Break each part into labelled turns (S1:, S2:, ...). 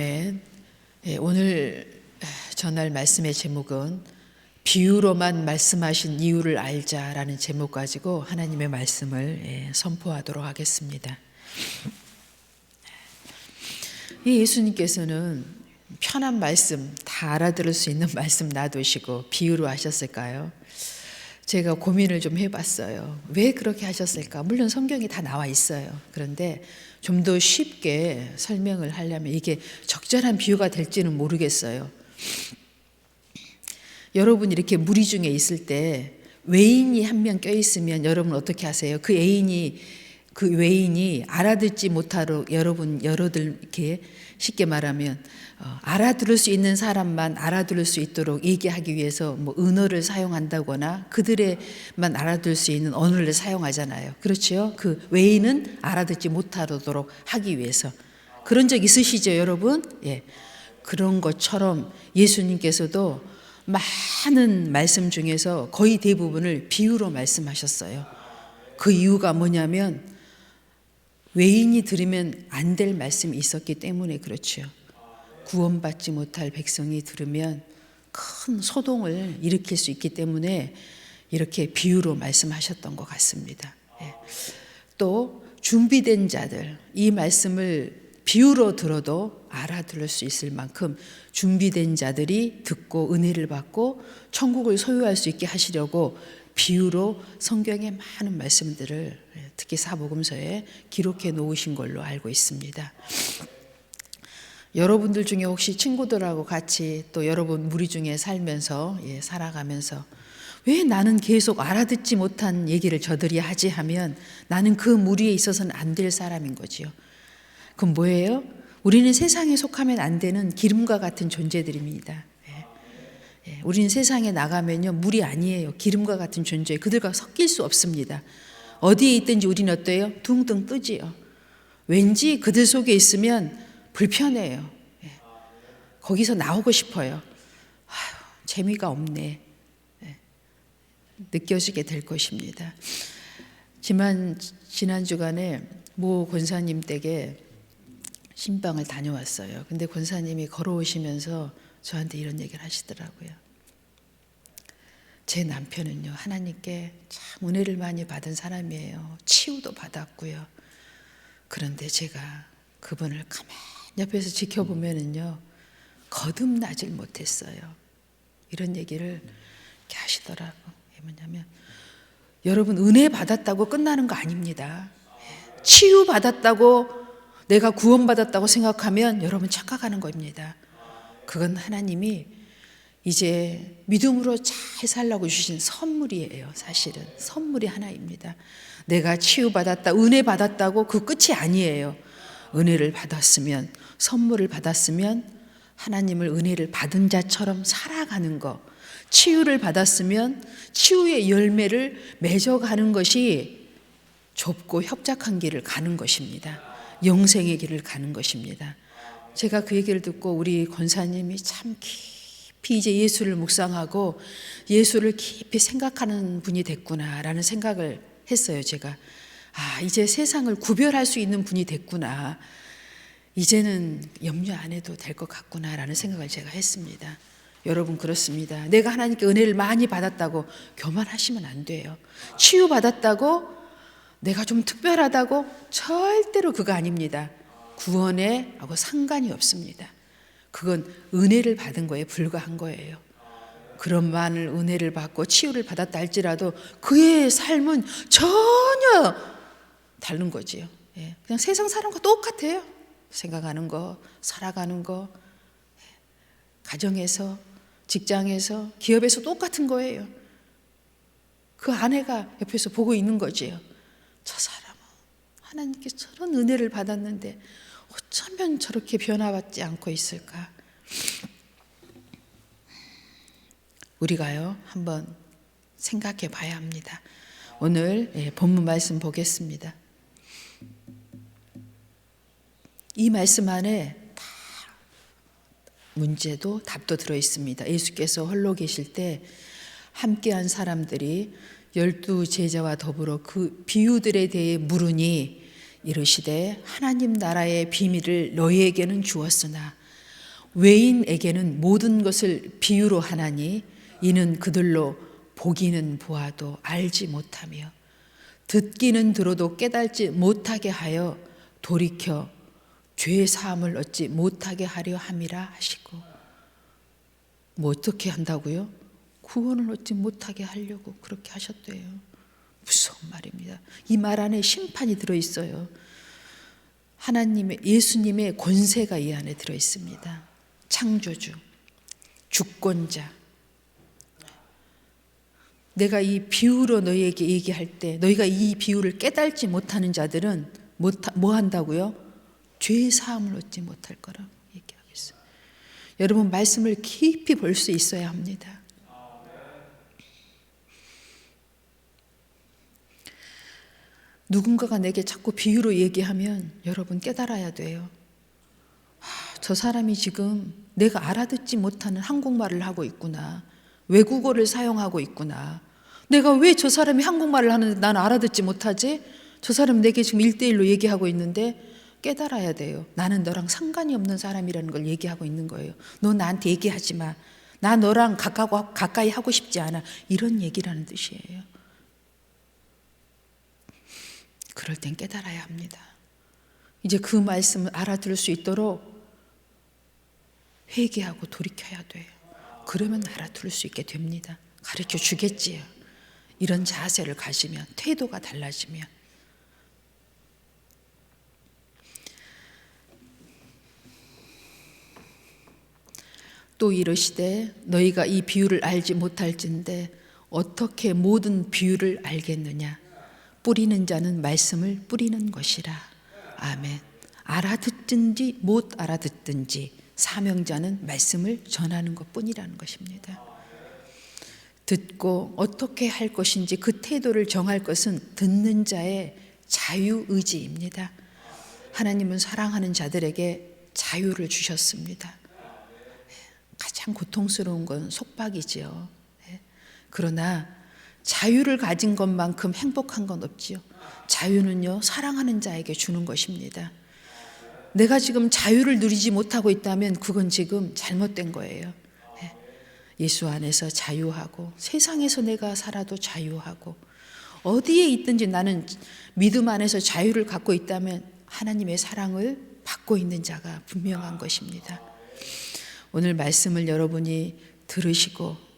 S1: 아멘. 예, 오늘 전할 말씀의 제목은 비유로만 말씀하신 이유를 알자라는 제목 가지고 하나님의 말씀을 예, 선포하도록 하겠습니다. 이 예수님께서는 편한 말씀 다 알아들을 수 있는 말씀 놔두시고 비유로 하셨을까요? 제가 고민을 좀 해봤어요. 왜 그렇게 하셨을까? 물론 성경이 다 나와 있어요. 그런데 좀 더 쉽게 설명을 하려면 이게 적절한 비유가 될지는 모르겠어요. 여러분 이렇게 무리 중에 있을 때 외인이 한 명 껴있으면 여러분 어떻게 하세요? 그 애인이 그 외인이 알아듣지 못하도록 여러분 여러들 이렇게 쉽게 말하면 어, 알아들을 수 있는 사람만 알아들을 수 있도록 얘기하기 위해서 뭐 은어를 사용한다거나 그들의만 알아들을 수 있는 언어를 사용하잖아요. 그렇죠? 그 외인은 알아듣지 못하도록 하기 위해서 그런 적 있으시죠, 여러분? 예. 그런 것처럼 예수님께서도 많은 말씀 중에서 거의 대부분을 비유로 말씀하셨어요. 그 이유가 뭐냐면 외인이 들으면 안 될 말씀이 있었기 때문에 그렇죠. 구원받지 못할 백성이 들으면 큰 소동을 일으킬 수 있기 때문에 이렇게 비유로 말씀하셨던 것 같습니다. 예. 또 준비된 자들 이 말씀을 비유로 들어도 알아들을 수 있을 만큼 준비된 자들이 듣고 은혜를 받고 천국을 소유할 수 있게 하시려고 비유로 성경의 많은 말씀들을 특히 사복음서에 기록해 놓으신 걸로 알고 있습니다. 여러분들 중에 혹시 친구들하고 같이 또 여러분 무리 중에 살면서 예, 살아가면서 왜 나는 계속 알아듣지 못한 얘기를 저들이 하지 하면 나는 그 무리에 있어서는 안 될 사람인 거지요. 그럼 뭐예요? 우리는 세상에 속하면 안 되는 기름과 같은 존재들입니다. 예. 예, 우리는 세상에 나가면요 물이 아니에요. 기름과 같은 존재. 그들과 섞일 수 없습니다. 어디에 있든지 우리는 어때요? 둥둥 뜨지요. 왠지 그들 속에 있으면 불편해요. 예. 거기서 나오고 싶어요. 아휴, 재미가 없네. 예. 느껴지게 될 것입니다. 지난 지난 주간에 모 권사님 댁에 신방을 다녀왔어요. 근데 권사님이 걸어오시면서 저한테 이런 얘기를 하시더라고요. 제 남편은요, 하나님께 참 은혜를 많이 받은 사람이에요. 치유도 받았고요. 그런데 제가 그분을 가만히 옆에서 지켜보면은요, 거듭나질 못했어요. 이런 얘기를 이렇게 하시더라고. 뭐냐면, 여러분, 은혜 받았다고 끝나는 거 아닙니다. 치유 받았다고 내가 구원 받았다고 생각하면 여러분 착각하는 겁니다. 그건 하나님이 이제 믿음으로 잘 살라고 주신 선물이에요. 사실은 선물이 하나입니다. 내가 치유받았다, 은혜 받았다고 그 끝이 아니에요. 은혜를 받았으면 선물을 받았으면 하나님을 은혜를 받은 자처럼 살아가는 것. 치유를 받았으면 치유의 열매를 맺어가는 것이 좁고 협착한 길을 가는 것입니다. 영생의 길을 가는 것입니다. 제가 그 얘기를 듣고 우리 권사님이 참 깊이 이제 예수를 묵상하고 예수를 깊이 생각하는 분이 됐구나라는 생각을 했어요, 제가. 아, 이제 세상을 구별할 수 있는 분이 됐구나. 이제는 염려 안 해도 될 것 같구나라는 생각을 제가 했습니다. 여러분 그렇습니다. 내가 하나님께 은혜를 많이 받았다고 교만하시면 안 돼요. 치유받았다고 내가 좀 특별하다고 절대로 그거 아닙니다. 구원에 하고 상관이 없습니다. 그건 은혜를 받은 거에 불과한 거예요. 그런 많은 은혜를 받고 치유를 받았다 할지라도 그의 삶은 전혀 다른 거지요. 예, 그냥 세상 사람과 똑같아요. 생각하는 거, 살아가는 거, 가정에서, 직장에서, 기업에서 똑같은 거예요. 그 아내가 옆에서 보고 있는 거지요. 저 사람은 하나님께 저런 은혜를 받았는데 어쩌면 저렇게 변화받지 않고 있을까? 우리가요 한번 생각해 봐야 합니다. 오늘 예, 본문 말씀 보겠습니다. 이 말씀 안에 다 문제도 답도 들어 있습니다. 예수께서 홀로 계실 때 함께한 사람들이 열두 제자와 더불어 그 비유들에 대해 물으니 이르시되 하나님 나라의 비밀을 너희에게는 주었으나 외인에게는 모든 것을 비유로 하나니 이는 그들로 보기는 보아도 알지 못하며 듣기는 들어도 깨달지 못하게 하여 돌이켜 죄 사함을 얻지 못하게 하려 함이라 하시고 뭐 어떻게 한다고요? 구원을 얻지 못하게 하려고 그렇게 하셨대요. 무서운 말입니다. 이 말 안에 심판이 들어 있어요. 하나님의 예수님의 권세가 이 안에 들어 있습니다. 창조주, 주권자. 내가 이 비유로 너희에게 얘기할 때 너희가 이 비유를 깨달지 못하는 자들은 못, 뭐 한다고요? 죄 사함을 얻지 못할 거라고 얘기하겠어요. 여러분 말씀을 깊이 볼 수 있어야 합니다. 누군가가 내게 자꾸 비유로 얘기하면 여러분 깨달아야 돼요. 아, 저 사람이 지금 내가 알아듣지 못하는 한국말을 하고 있구나. 외국어를 사용하고 있구나. 내가 왜 저 사람이 한국말을 하는데 나는 알아듣지 못하지? 저 사람 내게 지금 일대일로 얘기하고 있는데 깨달아야 돼요. 나는 너랑 상관이 없는 사람이라는 걸 얘기하고 있는 거예요. 너 나한테 얘기하지 마. 나 너랑 가까이 하고 싶지 않아. 이런 얘기라는 뜻이에요. 그럴 땐 깨달아야 합니다. 이제 그 말씀을 알아들을 수 있도록 회개하고 돌이켜야 돼요. 그러면 알아들을 수 있게 됩니다. 가르쳐 주겠지요. 이런 자세를 가지면, 태도가 달라지면. 또 이르시되 너희가 이 비유를 알지 못할진데 어떻게 모든 비유를 알겠느냐 뿌리는 자는 말씀을 뿌리는 것이라. 아멘. 알아듣든지 못 알아듣든지 사명자는 말씀을 전하는 것 뿐이라는 것입니다. 듣고 어떻게 할 것인지 그 태도를 정할 것은 듣는 자의 자유의지입니다. 하나님은 사랑하는 자들에게 자유를 주셨습니다. 가장 고통스러운 건 속박이지요. 예. 그러나 자유를 가진 것만큼 행복한 건 없지요. 자유는요, 사랑하는 자에게 주는 것입니다. 내가 지금 자유를 누리지 못하고 있다면 그건 지금 잘못된 거예요. 예. 예수 안에서 자유하고 세상에서 내가 살아도 자유하고 어디에 있든지 나는 믿음 안에서 자유를 갖고 있다면 하나님의 사랑을 받고 있는 자가 분명한 것입니다. 오늘 말씀을 여러분이 들으시고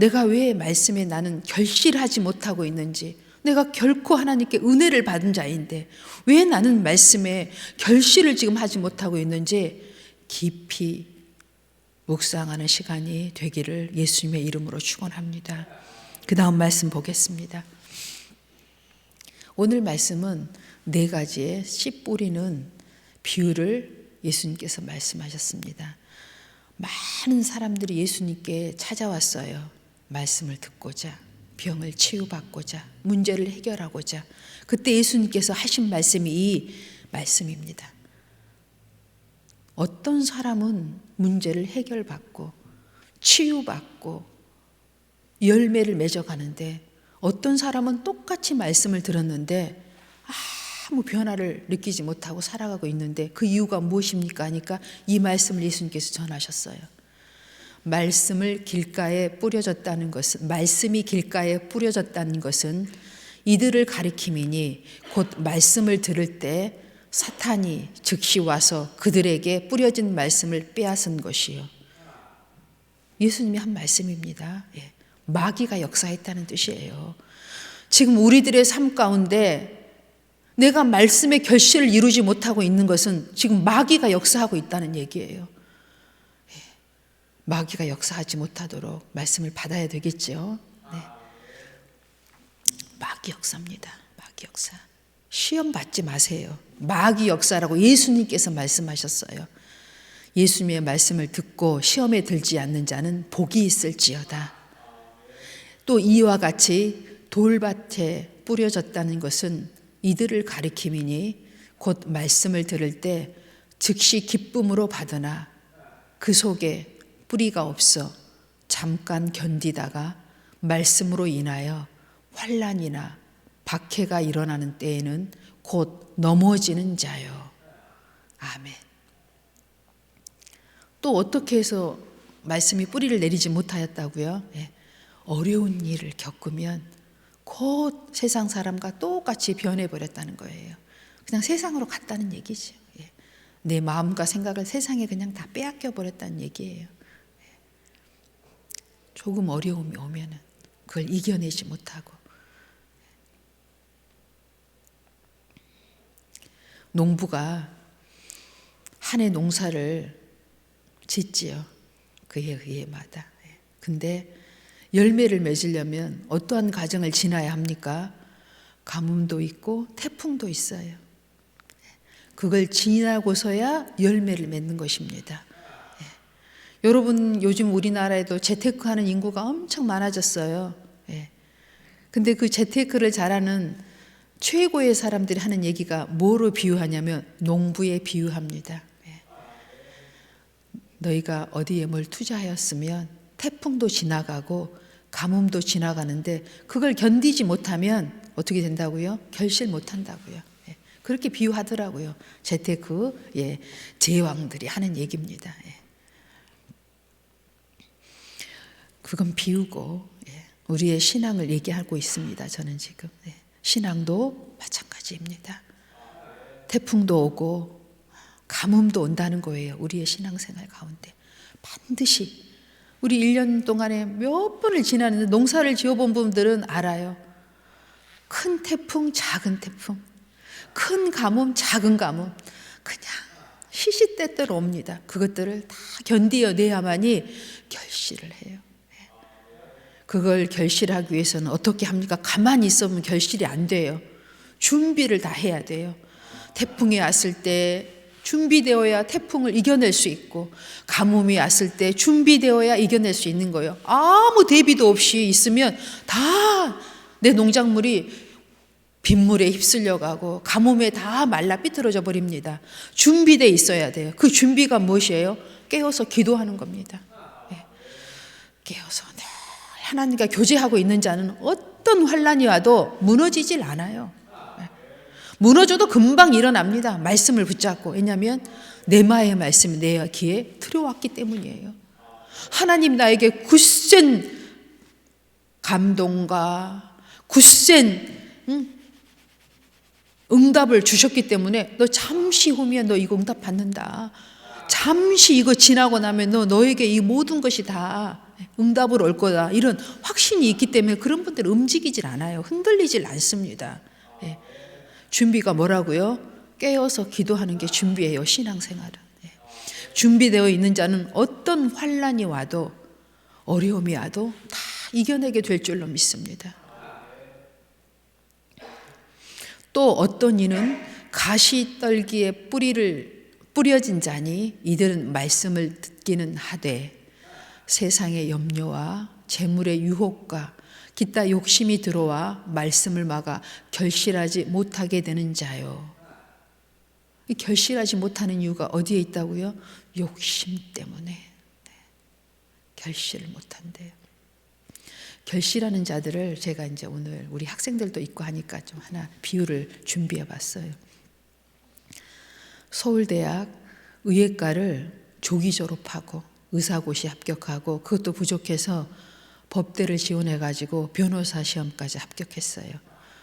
S1: 내가 왜 말씀에 나는 결실하지 못하고 있는지 내가 결코 하나님께 은혜를 받은 자인데 왜 나는 말씀에 결실을 지금 하지 못하고 있는지 깊이 묵상하는 시간이 되기를 예수님의 이름으로 축원합니다. 그 다음 말씀 보겠습니다. 오늘 말씀은 네 가지의 씨 뿌리는 비유를 예수님께서 말씀하셨습니다. 많은 사람들이 예수님께 찾아왔어요. 말씀을 듣고자, 병을 치유받고자, 문제를 해결하고자. 그때 예수님께서 하신 말씀이 이 말씀입니다. 어떤 사람은 문제를 해결받고, 치유받고, 열매를 맺어가는데, 어떤 사람은 똑같이 말씀을 들었는데, 아무 변화를 느끼지 못하고 살아가고 있는데 그 이유가 무엇입니까? 하니까 이 말씀을 예수님께서 전하셨어요. 말씀을 길가에 뿌려졌다는 것은 말씀이 길가에 뿌려졌다는 것은 이들을 가리킴이니 곧 말씀을 들을 때 사탄이 즉시 와서 그들에게 뿌려진 말씀을 빼앗은 것이요. 예수님이 한 말씀입니다. 예. 마귀가 역사했다는 뜻이에요. 지금 우리들의 삶 가운데 내가 말씀의 결실을 이루지 못하고 있는 것은 지금 마귀가 역사하고 있다는 얘기예요. 예. 마귀가 역사하지 못하도록 말씀을 받아야 되겠죠. 네. 마귀 역사입니다. 마귀 역사. 시험 받지 마세요. 마귀 역사라고 예수님께서 말씀하셨어요. 예수님의 말씀을 듣고 시험에 들지 않는 자는 복이 있을지어다. 또 이와 같이 돌밭에 뿌려졌다는 것은 이들을 가리킴이니 곧 말씀을 들을 때 즉시 기쁨으로 받으나 그 속에 뿌리가 없어 잠깐 견디다가 말씀으로 인하여 환란이나 박해가 일어나는 때에는 곧 넘어지는 자요. 아멘. 또 어떻게 해서 말씀이 뿌리를 내리지 못하였다고요? 예. 어려운 일을 겪으면 곧 세상 사람과 똑같이 변해버렸다는 거예요. 그냥 세상으로 갔다는 얘기죠. 예. 내 마음과 생각을 세상에 그냥 다 빼앗겨 버렸다는 얘기예요. 예. 조금 어려움이 오면은 그걸 이겨내지 못하고 농부가 한 해 농사를 짓지요. 그해 그해마다. 예. 근데 열매를 맺으려면 어떠한 과정을 지나야 합니까? 가뭄도 있고 태풍도 있어요. 그걸 지나고서야 열매를 맺는 것입니다. 예. 여러분 요즘 우리나라에도 재테크 하는 인구가 엄청 많아졌어요. 예. 근데 그 재테크를 잘하는 최고의 사람들이 하는 얘기가 뭐로 비유하냐면 농부에 비유합니다. 예. 너희가 어디에 뭘 투자하였으면 태풍도 지나가고 가뭄도 지나가는데 그걸 견디지 못하면 어떻게 된다고요? 결실 못 한다고요. 예. 그렇게 비유하더라고요. 재테크 예, 제왕들이 하는 얘기입니다. 예. 그건 비유고 예, 우리의 신앙을 얘기하고 있습니다. 저는 지금 예. 신앙도 마찬가지입니다. 태풍도 오고 가뭄도 온다는 거예요. 우리의 신앙생활 가운데 반드시 우리 1년 동안에 몇 번을 지나는데 농사를 지어본 분들은 알아요. 큰 태풍, 작은 태풍, 큰 가뭄, 작은 가뭄, 그냥 시시때때로 옵니다. 그것들을 다 견디어내야만이 결실을 해요. 그걸 결실하기 위해서는 어떻게 합니까? 가만히 있으면 결실이 안 돼요. 준비를 다 해야 돼요. 태풍이 왔을 때 준비되어야 태풍을 이겨낼 수 있고 가뭄이 왔을 때 준비되어야 이겨낼 수 있는 거예요. 아무 대비도 없이 있으면 다 내 농작물이 빗물에 휩쓸려 가고 가뭄에 다 말라 삐뚤어져 버립니다. 준비돼 있어야 돼요. 그 준비가 무엇이에요? 깨어서 기도하는 겁니다. 예. 깨어서 늘 하나님과 교제하고 있는 자는 어떤 환란이 와도 무너지질 않아요. 예. 무너져도 금방 일어납니다. 말씀을 붙잡고. 왜냐하면 내마의 말씀이 내 귀에 들어왔기 때문이에요. 하나님 나에게 굳센 감동과 굳센 응? 응답을 주셨기 때문에 너 잠시 후면 너 이거 응답 받는다. 잠시 이거 지나고 나면 너 너에게 이 모든 것이 다 응답으로 올 거다. 이런 확신이 있기 때문에 그런 분들 움직이질 않아요. 흔들리질 않습니다. 예. 준비가 뭐라고요? 깨어서 기도하는 게 준비예요. 신앙생활은. 예. 준비되어 있는 자는 어떤 환란이 와도 어려움이 와도 다 이겨내게 될 줄로 믿습니다. 또 어떤 이는 가시떨기에 뿌리를 뿌려진 자니 이들은 말씀을 듣기는 하되 세상의 염려와 재물의 유혹과 기타 욕심이 들어와 말씀을 막아 결실하지 못하게 되는 자요. 이 결실하지 못하는 이유가 어디에 있다고요? 욕심 때문에 네. 결실을 못한대요. 결실하는 자들을 제가 이제 오늘 우리 학생들도 있고 하니까 좀 하나 비유를 준비해 봤어요. 서울대학 의예과를 조기 졸업하고 의사고시 합격하고 그것도 부족해서 법대를 지원해 가지고 변호사 시험까지 합격했어요.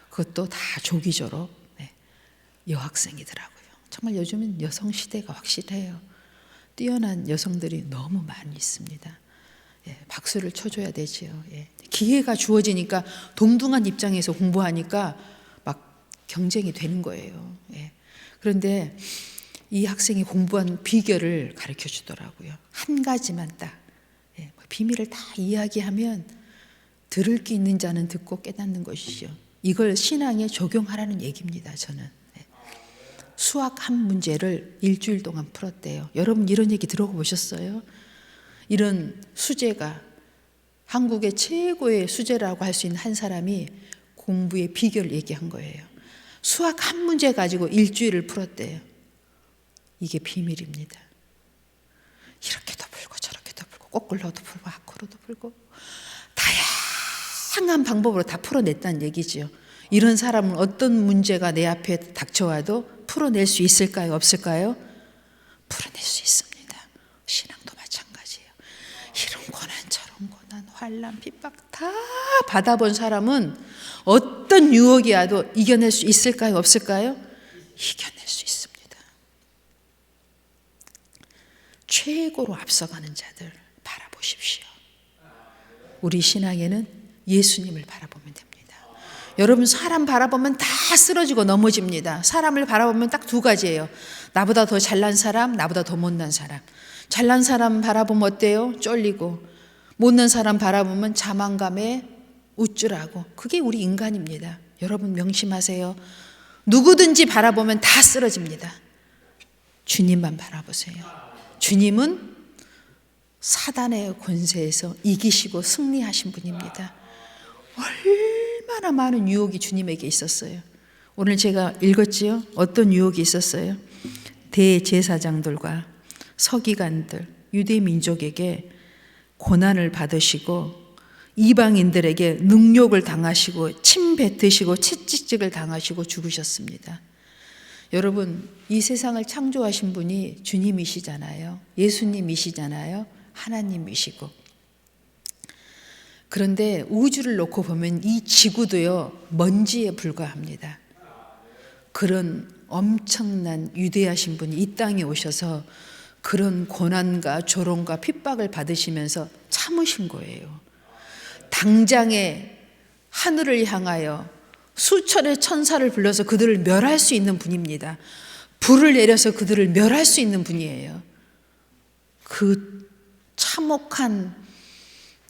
S1: 그것도 다 조기 졸업 네. 여학생이더라고요. 정말 요즘은 여성 시대가 확실해요. 뛰어난 여성들이 너무 많이 있습니다. 예, 박수를 쳐줘야 되지요. 예. 기회가 주어지니까 동등한 입장에서 공부하니까 막 경쟁이 되는 거예요. 예. 그런데 이 학생이 공부한 비결을 가르쳐 주더라고요. 한 가지만 딱 예, 뭐 비밀을 다 이야기하면 들을 게 있는 자는 듣고 깨닫는 것이죠. 이걸 신앙에 적용하라는 얘기입니다. 저는 예. 수학 한 문제를 일주일 동안 풀었대요. 여러분 이런 얘기 들어보셨어요? 이런 수제가 한국의 최고의 수제라고 할 수 있는 한 사람이 공부의 비결을 얘기한 거예요. 수학 한 문제 가지고 일주일을 풀었대요. 이게 비밀입니다. 이렇게도 불고 저렇게도 불고 거꾸로도 불고 앞으로도 불고 다양한 방법으로 다 풀어냈다는 얘기지요. 이런 사람은 어떤 문제가 내 앞에 닥쳐와도 풀어낼 수 있을까요? 없을까요? 풀어낼 수 있습니다. 신앙도 마찬가지예요. 이런 고난 저런 고난 환란 핍박 다 받아본 사람은 어떤 유혹이 와도 이겨낼 수 있을까요? 없을까요? 이겨낼 최고로 앞서가는 자들 바라보십시오. 우리 신앙에는 예수님을 바라보면 됩니다. 여러분 사람 바라보면 다 쓰러지고 넘어집니다. 사람을 바라보면 딱 두 가지예요. 나보다 더 잘난 사람, 나보다 더 못난 사람. 잘난 사람 바라보면 어때요? 쫄리고 못난 사람 바라보면 자만감에 우쭐하고 그게 우리 인간입니다. 여러분 명심하세요. 누구든지 바라보면 다 쓰러집니다. 주님만 바라보세요. 주님은 사단의 권세에서 이기시고 승리하신 분입니다. 얼마나 많은 유혹이 주님에게 있었어요. 오늘 제가 읽었지요? 어떤 유혹이 있었어요? 대제사장들과 서기관들, 유대 민족에게 고난을 받으시고 이방인들에게 능욕을 당하시고 침 뱉으시고 채찍질을 당하시고 죽으셨습니다. 여러분, 이 세상을 창조하신 분이 주님이시잖아요. 예수님이시잖아요. 하나님이시고. 그런데 우주를 놓고 보면 이 지구도요, 먼지에 불과합니다. 그런 엄청난 위대하신 분이 이 땅에 오셔서 그런 고난과 조롱과 핍박을 받으시면서 참으신 거예요. 당장에 하늘을 향하여 수천의 천사를 불러서 그들을 멸할 수 있는 분입니다. 불을 내려서 그들을 멸할 수 있는 분이에요. 그 참혹한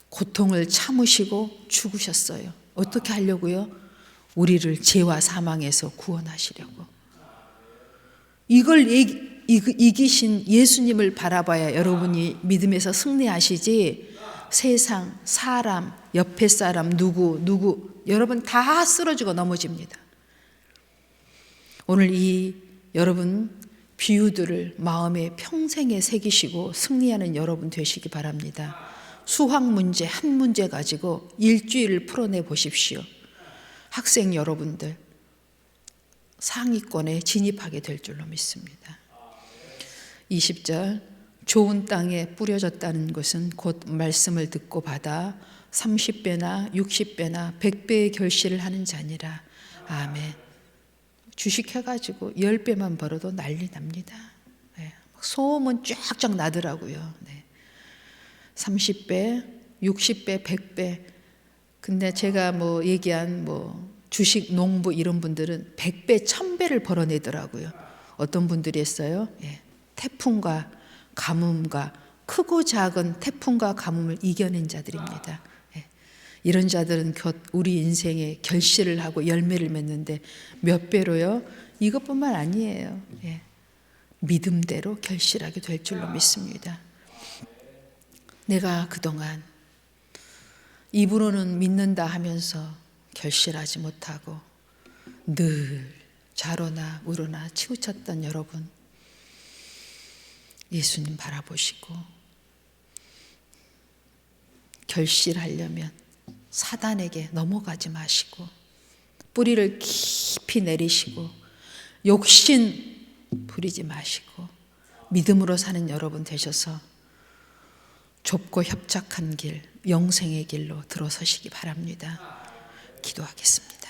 S1: 고통을 참으시고 죽으셨어요. 어떻게 하려고요? 우리를 죄와 사망에서 구원하시려고. 이걸 이기신 예수님을 바라봐야 여러분이 믿음에서 승리하시지 세상, 사람, 옆에 사람, 누구, 누구, 여러분 다 쓰러지고 넘어집니다. 오늘 이 여러분 비유들을 마음에 평생에 새기시고 승리하는 여러분 되시기 바랍니다. 수학 문제 한 문제 가지고 일주일을 풀어내 보십시오. 학생 여러분들 상위권에 진입하게 될 줄로 믿습니다. 20절 좋은 땅에 뿌려졌다는 것은 곧 말씀을 듣고 받아 30배나 60배나 100배의 결실을 하는 자니라. 아멘. 주식 해가지고 10배만 벌어도 난리 납니다. 네. 소음은 쫙쫙 나더라고요. 네. 30배, 60배, 100배. 근데 제가 뭐 얘기한 뭐 주식 농부 이런 분들은 100배, 1000배를 벌어내더라고요. 어떤 분들이 했어요? 예. 태풍과 가뭄과 크고 작은 태풍과 가뭄을 이겨낸 자들입니다. 예. 이런 자들은 우리 인생에 결실을 하고 열매를 맺는데 몇 배로요? 이것뿐만 아니에요. 예. 믿음대로 결실하게 될 줄로 믿습니다. 내가 그동안 입으로는 믿는다 하면서 결실하지 못하고 늘 좌로나 우로나 치우쳤던 여러분 예수님 바라보시고 결실하려면 사단에게 넘어가지 마시고 뿌리를 깊이 내리시고 욕심 부리지 마시고 믿음으로 사는 여러분 되셔서 좁고 협착한 길, 영생의 길로 들어서시기 바랍니다. 기도하겠습니다.